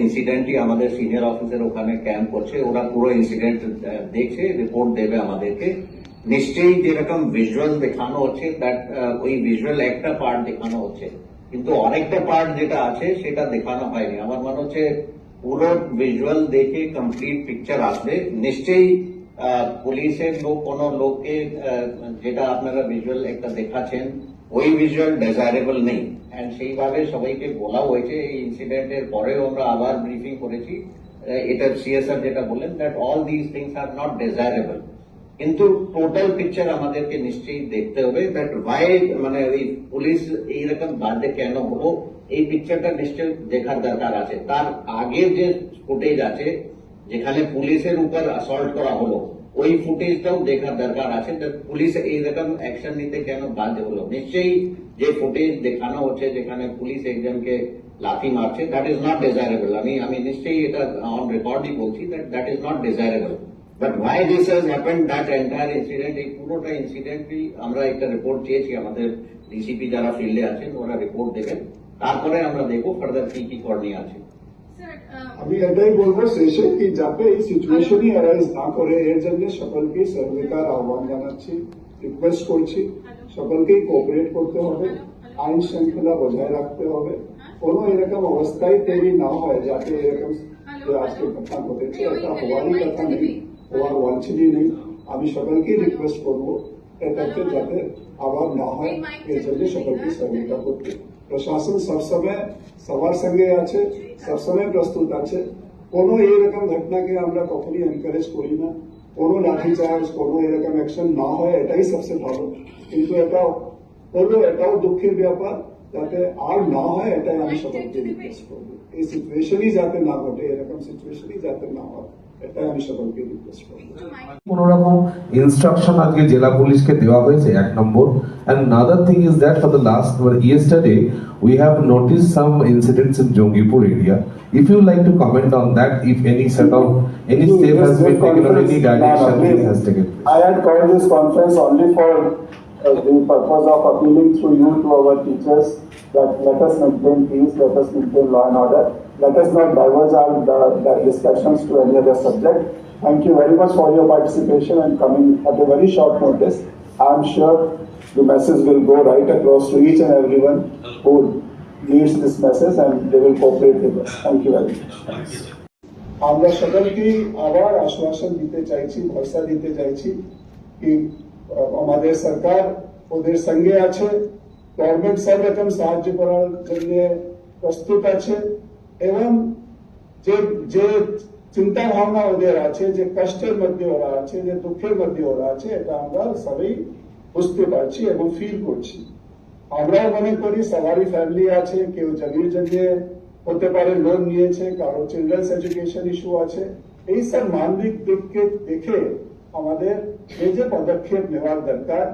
ইনসিডেন্টই আমাদের senior officer ওখানে camp করছে, ওরা পুরো ইনসিডেন্ট দেখছে রিপোর্ট দেবে আমাদেরকে। নিশ্চয়ই যেরকম ভিজুয়াল দেখানো হচ্ছে দ্যাট ওই ভিজুয়াল একটা পার্ট দেখানো হচ্ছে। কিন্তু অনেকটা পার্ট যেটা আছে, সেটা দেখানো হয়নি। আমার মনে হচ্ছে পুরো ভিজুয়াল দেখে কমপ্লিট পিকচার আসবে। নিশ্চয়ই পুলিশের লোক, কোন লোককে যেটা আপনারা ভিজুয়াল একটা দেখাচ্ছেন ওই ভিজুয়াল ডিজায়ারেবল নেই। এন্ড সেইভাবে সবাইকে বলা হয়েছে, এই ইনসিডেন্টের পরেও আমরা আবার ব্রিফিং করেছি। এটা সিএসআর যেটা বললেন that all this things are not desirable কিন্তু টোটাল পিকচার আমাদেরকে নিশ্চয়ই দেখতে হবে দ্যাট ওয়াই মানে ওই পুলিশ এইরকম বাদে কেন হলো, এই পিকচারটা নিশ্চয়ই দেখার দরকার আছে। তার আগের যে ফুটেজ আছে, যেখানে পুলিশের উপর অ্যাসল্ট করা হলো ওই ফুটেজটাও দেখার দরকার আছে। পুলিশ এইরকম অ্যাকশন নিতে কেন বাধ্য হলো? নিশ্চয়ই যে ফুটেজ দেখানো হচ্ছে, যেখানে পুলিশ একজনকে লাথি মারছে দ্যাট ইজ নট ডিজায়ারেবল আমি আমি নিশ্চয়ই এটা অন রেকর্ডই বলছি that that is not desirable but why this has happened that entire incident এই পুরোটা ইনসিডেন্টই আমরা একটা রিপোর্ট চেয়েছি আমাদের ডিসিপি যারা ফিল্ডে আছেন, ওরা রিপোর্ট দেবেন। তারপরে আমরা দেখব ফার্দার কি কি করণীয় আছে। আমি এটাই বলব, শেষে কি যাতে এই সিচুয়েশনই অ্যারাইজ না করে, এর জন্য সকলকে সর্বিকার আহ্বান জানাচ্ছি রিকোয়েস্ট করছি, সকলকেই কোঅপারেট করতে হবে, আইন শৃঙ্খলা বজায় রাখতে হবে। কোনো এরকম অবস্থায় তৈরি না হয় যাতে এরকম আজকে ঘটনা ঘটেছে এটা হওয়ারই কথা নেই, হওয়ার ওয়াঞ্ছিতই নেই। আমি সকলকেই রিকোয়েস্ট করব এটাতে যাতে আবার না হয়, এর জন্য সকলকে সহযোগিতা করতে। প্রশাসন সবসময় সবার সঙ্গে আছে, সবসময় প্রস্তুত আছে। কোনো এইরকম ঘটনাকে আমরা কখনই এনকারেজ করি না। কোনো লাঠিচার্জ কোনো এরকম অ্যাকশন না হয়, এটাই সবচেয়ে ভালো। কিন্তু এটা হলো, এটাও দুঃখের ব্যাপার, যাতে আর না হয়, এটাই আমি সকলকে রিকোয়েস্ট করব। এই সিচুয়েশনই যাতে না ঘটে, এরকম সিচুয়েশনই যাতে না হয়। এটাই আমি সকলকে রিকোয়েস্ট করবো একটু mic- কোন রকম ইনস্ট্রাকশন আজকে জেলা পুলিশকে দেওয়া হয়েছে এক নম্বর and another thing is that for the last well, yesterday we have noticed some incidents in Jongipur area if you like to comment on that if any sort of any No, step yes, has been yes, taken or any conference. direction No, no, has taken I had called this conference only for uh, the purpose of appealing through you to our teachers that let us maintain peace, let us maintain law and order, let us not diverge our the- the discussions to any other subject. Thank you very much for your participation and coming at a very short notice. I am sure the message will go right across to each and everyone who needs this message and they will cooperate with us. Thank you very much. আমরা সকলকেই আবার আশ্বাসন দিতে চাইছি ভরসা দিতে চাইছি কি আহ, আমাদের সরকার ওদের সঙ্গে আছে গভর্নমেন্ট সব রকম সাহায্য করার জন্য প্রস্তুত আছে এবং যে যে চিন্তা ভাবনা ওদের আছে যে কষ্টের মধ্যে ওরা আছে যে দুঃখের মধ্যে ওরা আছে এটা আমরা সবাই বুঝতে পারছি এবং ফিল করছি আমরাও মনে করি সবারই ফ্যামিলি আছে কেউ জমির জন্য হতে পারে লোন নিয়েছে কারও চিলড্রেন্স এডুকেশন ইস্যু আছে এই সব মানবিক দিককে দেখে আমাদের যে যে পদক্ষেপ নেওয়ার দরকার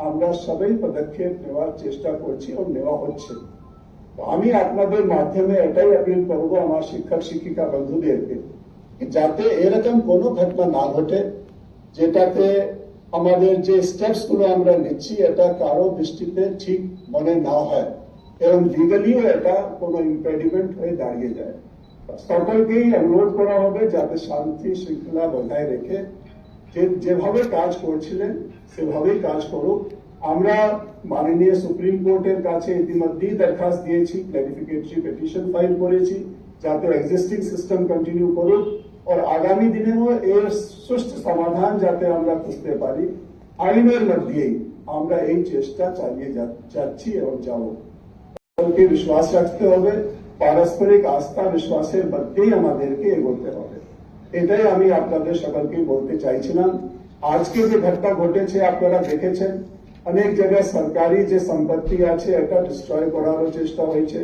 আমরা সবাই পদক্ষেপ নেওয়ার চেষ্টা করছি ও নেওয়া হচ্ছে তো আমি আপনাদের মাধ্যমে এটাই আপিল করব আমার শিক্ষক, শিক্ষিকা বন্ধুদেরকে যাতে এরকম কোনো ঘটনা না ঘটে, যেটাতে আমাদের যে স্টেপসগুলো আমরা নিচ্ছি, এটা কারও দৃষ্টিতে ঠিক মনে না হয় এবং লিগালিও এটা কোনো ইম্পেডিমেন্ট হয়ে দাঁড়িয়ে যায়। সকলকেই অনুরোধ করা হবে যাতে শান্তি শৃঙ্খলা বজায় রেখে যেভাবে কাজ করছিলেন, সেভাবেই কাজ করুক। আমরা মাননীয় সুপ্রিম কোর্টের কাছে ইতিমধ্যেই দরখাস্ত দিয়েছি ক্লারিফিকেটরি পিটিশন ফাইল করেছি, যাতে এক্সিস্টিং সিস্টেম কন্টিনিউ করুক আর আগামী দিনেও এর সুষ্ঠু সমাধান যাতে আমরা খুঁজতে পারি। আইনের মধ্যেই আমরা এই চেষ্টা চালিয়ে যাচ্ছি এবং যাব। সকলকে বিশ্বাস রাখতে হবে, পারস্পরিক আস্থা বিশ্বাসের মধ্যেই আমাদেরকে এগোতে হবে। এটাই আমি আপনাদের সকলকে বলতে চাইছিলাম। আজকে যে ঘটনা ঘটেছে, আপনারা দেখেছেন। অনেক জায়গায় সরকারি যে সম্পত্তি আছে এটা ডিস্ট্রয় করারও চেষ্টা হয়েছে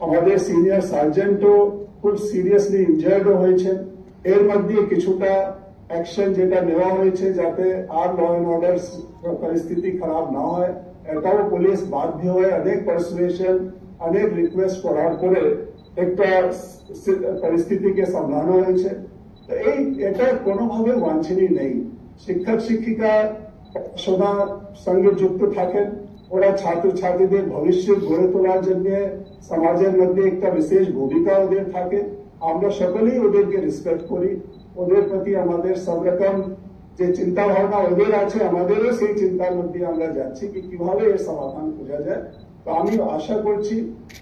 আমাদের সিনিয়র সার্জেন্টও খুব সিরিয়াসলি ইনজার্ডও হয়েছে এর মধ্যে কিছুটা অ্যাকশন যেটা নেওয়া হয়েছে যাতে আর ল অ্যান্ড অর্ডার পরিস্থিতি খারাপ না হয় এটাও পুলিশ বাধ্য হয়ে অনেক পারসুয়েশন অনেক রিকোয়েস্ট করার পরে একটা সি- পরিস্থিতিকে সামলানো হয়েছে তো এই এটা কোনোভাবে বাঞ্ছনীয় নেই শিক্ষক শিক্ষিকা পড়াশোনার সঙ্গে যুক্ত থাকেন। ওরা ছাত্রছাত্রীদের ভবিষ্যৎ গড়ে তোলার জন্য সমাজের মধ্যে একটা বিশেষ ভূমিকা ওদের থাকে। আমরা সকলেই ওদেরকে রেসপেক্ট করি। ওদের প্রতি আমাদের সব রকম যে চিন্তা ভাবনা ওদের আছে, আমাদেরও সেই চিন্তার মধ্যে আমরা যাচ্ছি কি কীভাবে এর সমাধান খোঁজা যায়। তো আমি আশা করছি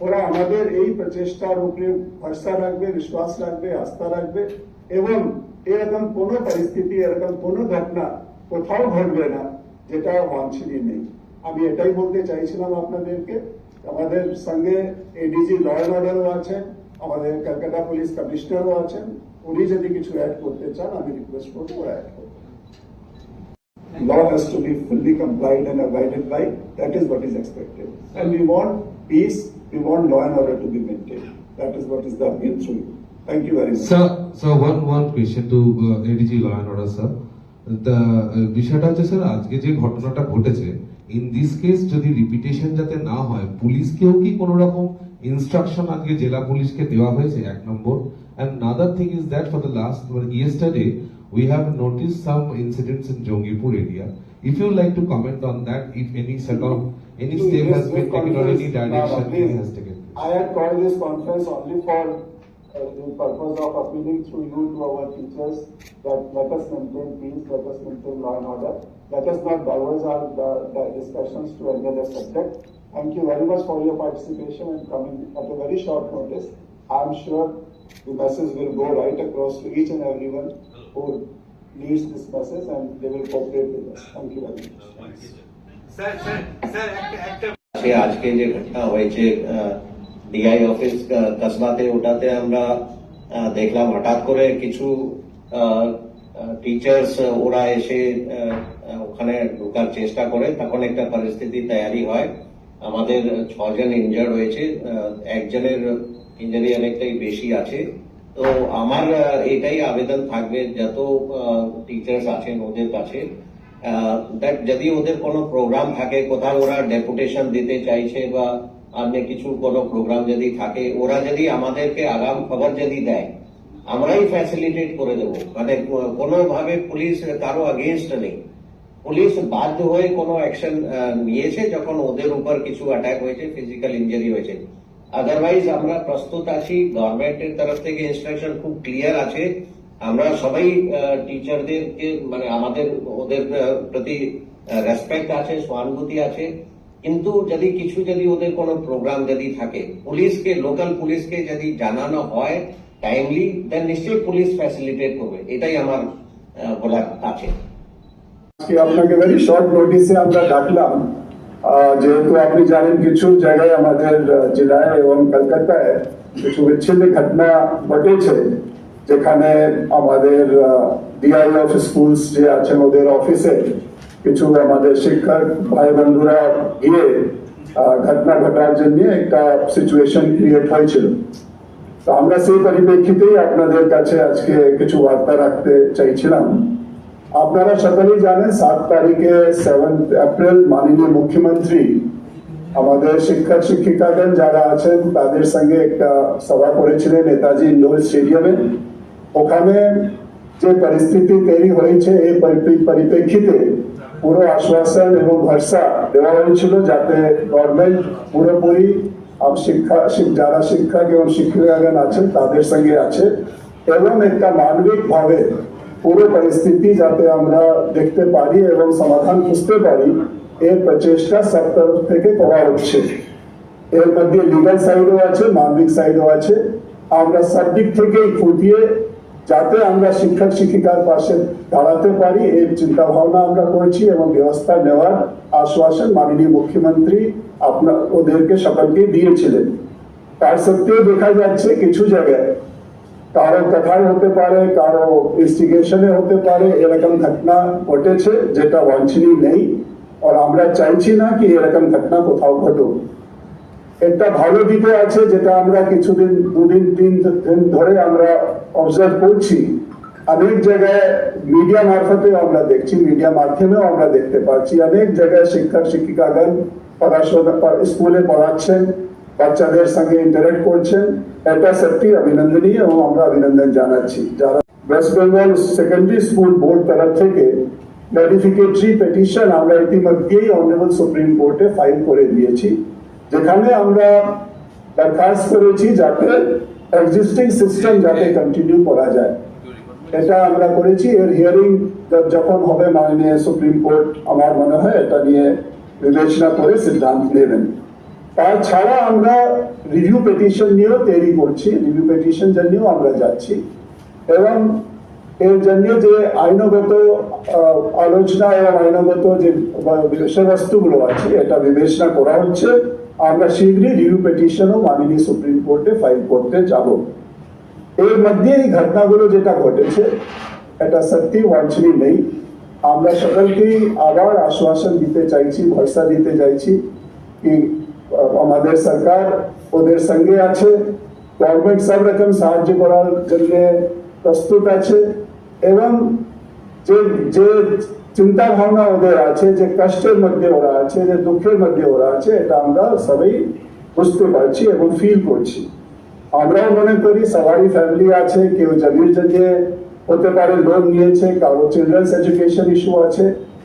ওরা আমাদের এই প্রচেষ্টার উপরে ভরসা রাখবে, বিশ্বাস রাখবে, আস্থা রাখবে এবং এরকম কোনো পরিস্থিতি, এরকম কোনো ঘটনা কোথাও ঘটবে না যেটা বাঞ্ছনীয় নেই আমি এটাই বলতে চাইছিলাম আপনাদেরকে আমাদের সঙ্গে এডিজি ল অ্যান্ড অর্ডারও আছেন আমাদের কলকাতা পুলিশ কমিশনারও আছেন উনি যদি কিছু অ্যাড করতে চান আমি রিকোয়েস্ট করবো ওরা অ্যাড করবো law has to be fully complied and abided by. That is what is expected. And we want peace, we want law and order to be maintained. That is what is the appeal through you. Thank you very much. Sir sir one one question to ADG law and order sir তা বিষয়টা হচ্ছে sir আজকে যে ঘটনাটা ঘটেছে in this case যদি repetition যাতে না হয় পুলিশকেও কি কোনো রকম ইনস্ট্রাকশন আজকে জেলা পুলিশকে দেওয়া হয়েছে এক নম্বর and another thing is that for the last yesterday we have noticed some incidents in Jongipur area. If you like to comment on that, if any sort of any step has been taken or any direction has taken. I had called this conference only for uh, the purpose of appealing through you to our teachers that let us maintain peace, let us maintain law and order. Let us not diverge our the, the discussions to any other subject. Thank you very much for your participation and coming at a very short notice. I am sure the message will go right across to each and everyone who needs this message and they will cooperate with us. Thank you very much. Sir sir sir একটা একটা সে আজকে যে ঘটনা হয়েছে DI office কসবাতে ওটাতে আমরা দেখলাম হঠাৎ করে কিছু টিচার্স ওরা এসে ওখানে ঢোকার চেষ্টা করে তখন একটা পরিস্থিতি তৈরি হয় আমাদের ছজন ইনজার্ড হয়েছে একজনের ইঞ্জারি অনেকটাই বেশি আছে তো আমার এটাই আবেদন থাকবে যত টিচার্স আছেন ওদের কাছে যদি ওদের কোনো প্রোগ্রাম থাকে কোথাও ওরা ডেপুটেশন দিতে চাইছে বা অন্য কিছু কোনো প্রোগ্রাম যদি থাকে, ওরা যদি আমাদেরকে আগাম খবর যদি দেয়, আমরাই ফ্যাসিলিটেট করে দেবো। মানে কোনোভাবে পুলিশ কারও আগেনস্ট নেই। পুলিশ বাধ্য হয়ে কোনো অ্যাকশন নিয়েছে যখন ওদের উপর কিছু অ্যাটাক হয়েছে ফিজিক্যাল ইঞ্জুরি হয়েছে। আদারওয়াইজ আমরা প্রস্তুত আছি গভর্নমেন্টের তরফ থেকে ইনস্ট্রাকশন খুব ক্লিয়ার আছে। আমরা সবাই টিচারদেরকে মানে আমাদের, ওদের প্রতি রেসপেক্ট আছে, সহানুভূতি আছে। কিন্তু যদি কিছু যদি ওদের কোনো প্রোগ্রাম যদি থাকে, পুলিশকে লোকাল পুলিশকে যদি জানানো হয় টাইমলি দেন নিশ্চয়ই পুলিশ ফ্যাসিলিটেট করবে। এটাই আমার বলার আছে আপনাকে ভেরি শর্ট নোটিসে আমরা ডাকলাম। যেহেতু আপনি জানেন কিছু জায়গায় আমাদের জেলায় এবং কলকাতায় কিছু বিচ্ছিন্ন ঘটনা ঘটেছে, যেখানে আমাদের ডিআই অফ স্কুলস যে আছেন ওদের অফিসে কিছু আমাদের শিক্ষক ভাই বন্ধুরা গিয়ে ঘটনা ঘটার জন্য একটা সিচুয়েশন ক্রিয়েট হয়েছিল। তো আমরা সেই পরিপ্রেক্ষিতেই আপনাদের কাছে আজকে কিছু বার্তা রাখতে চাইছিলাম। আপনারা সকলেই জানেন, সাত তারিখে সেভেন এপ্রিল মাননীয় মুখ্যমন্ত্রী, আমাদের শিক্ষক, শিক্ষিকাগণ যারা আছেন, তাদের সঙ্গে একটা সভা করেছিলেন নেতাজি ইন্ডোর স্টেডিয়ামে। ওখানে যে পরিস্থিতি তৈরি হয়েছে, এই পরিপ্রেক্ষিতে পুরো আশ্বাসন এবং ভরসা দেওয়া হয়েছিল যাতে গভর্নমেন্ট পুরোপুরি শিক্ষা যারা শিক্ষক এবং শিক্ষিকাগণ আছেন তাদের সঙ্গে আছে এবং একটা মানবিক ভাবে পুরো পরিস্থিতি যাতে আমরা দেখতে পারি এবং সমাধান খুঁজতে পারি, এর প্রচেষ্টা সব তরফ থেকে করা হচ্ছে। এর মধ্যে লিগাল সাইডও আছে, মানবিক সাইডও আছে। আমরা সব দিক থেকেই ফুটিয়ে যাতে আমরা শিক্ষক শিক্ষিকার পাশে দাঁড়াতে পারি এর চিন্তা ভাবনা আমরা করেছি এবং ব্যবস্থা নেওয়ার আশ্বাসন মাননীয় মুখ্যমন্ত্রী আপনার, ওদেরকে সকলকে দিয়েছিলেন। তার সত্ত্বেও দেখা যাচ্ছে কিছু জায়গায় কারও কথায় হতে পারে, কারও ইনস্টিগেশনে হতে পারে, এরকম ঘটনা ঘটেছে যেটা বাঞ্ছনীয় নেই। আর আমরা চাইছি না কি এরকম ঘটনা কোথাও ঘটুক। একটা ভালো দিকে আছে যেটা আমরা কিছুদিন, দুদিন, তিন দিন ধরে আমরা অবজার্ভ করছি অনেক জায়গায় মিডিয়া মারফতে আমরা দেখছি মিডিয়া মাধ্যমেও আমরা দেখতে পাচ্ছি অনেক জায়গায় শিক্ষক শিক্ষিকাগণ পড়াশোনা পড়া- স্কুলে পড়াচ্ছেন, বাচ্চাদের সঙ্গে ইন্টারেক্ট করছেন। এটা সত্যি অভিনন্দনীয় এবং আমরা অভিনন্দন জানাচ্ছি। যারা West Bengal secondary school board তরফ থেকে ক্লারিফিকেটরি পিটিশন আমরা ইতিমধ্যেই অনারেবল সুপ্রিম কোর্টে ফাইল করে দিয়েছি। যেখানে আমরা দরখাস্ত করেছি যাতে এক্সিস্টিং সিস্টেম যাতে কন্টিনিউ করা যায়। এটা আমরা করেছি। এর হিয়ারিং যখন হবে মাননীয় সুপ্রিম কোর্ট আমার মনে হয় এটা নিয়ে বিবেচনা করে সিদ্ধান্ত নেবেন। তাছাড়া আমরা রিভিউ পিটিশন নিয়েও তৈরি করছি। রিভিউ পিটিশন জন্যও আমরা যাচ্ছি। এবং এর জন্য যে আইনগত আলোচনা এবং আইনগত যে বিষয়বস্তুগুলো আছে, এটা বিবেচনা করা হচ্ছে। আমরা শীঘ্রই রিভিউ পিটিশনও মাননীয় সুপ্রিম কোর্টে ফাইল করতে যাব। এর মধ্যে এই ঘটনাগুলো যেটা ঘটেছে, এটা সত্যি বাঞ্ছনীয় নেই। আমরা সকলকেই আবার আশ্বাসন দিতে চাইছি, ভরসা দিতে চাইছি কি আমাদের সরকার ওদের সঙ্গে আছে গভর্নমেন্ট সব রকম সাহায্য করার জন্য প্রস্তুত আছে এবং যে যে চিন্তা ভাবনা ওদের আছে যে কষ্টের মধ্যে ওরা আছে, যে দুঃখের মধ্যে ওরা আছে, এটা আমরা সবাই বুঝতে পারছি এবং ফিল করছি। আমরাও মনে করি সবারই ফ্যামিলি আছে, কেউ জমির জন্য হতে পারে লোন নিয়েছে, কারও চিলড্রেন্স এডুকেশন ইস্যু আছে।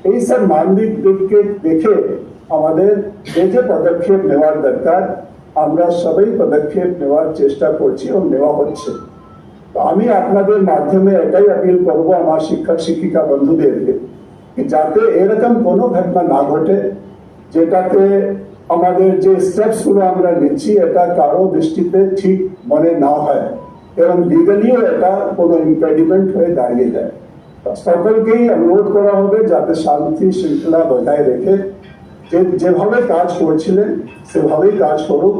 এই সব মানবিক দিককে দেখে আমাদের যে যে পদক্ষেপ নেওয়ার দরকার। আমরা সবাই পদক্ষেপ নেওয়ার চেষ্টা করছি এবং নেওয়া হচ্ছে। আমি আপনাদের মাধ্যমে এটাই আপিল করব আমার শিক্ষক শিক্ষিকা বন্ধুদেরকে। যাতে এরকম কোনো ঘটনা না ঘটে যেটাতে আমাদের যে স্টেপসগুলো আমরা নিচ্ছি এটা কারও দৃষ্টিতে ঠিক মনে না হয় এবং লিগালিও এটা কোনো ইম্পেডিমেন্ট হয়ে দাঁড়িয়ে যায় সকলকেই অনুরোধ করা হবে যাতে শান্তি শৃঙ্খলা বজায় রেখে যে যেভাবে কাজ করছিলেন সেভাবেই কাজ করুক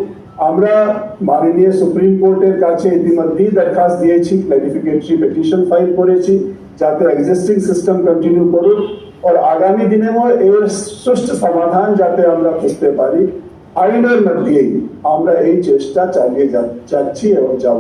আমরা মাননীয় সুপ্রিম কোর্টের কাছে ইতিমধ্যেই দরখাস্ত দিয়েছি ক্লারিফিকেটরি পিটিশন ফাইল করেছি যাতে এক্সিস্টিং সিস্টেম কন্টিনিউ করুক আর আগামী দিনেও এর সুষ্ঠু সমাধান যাতে আমরা খুঁজতে পারি আইনের মধ্যেই আমরা এই চেষ্টা চালিয়ে যাচ্ছি এবং যাব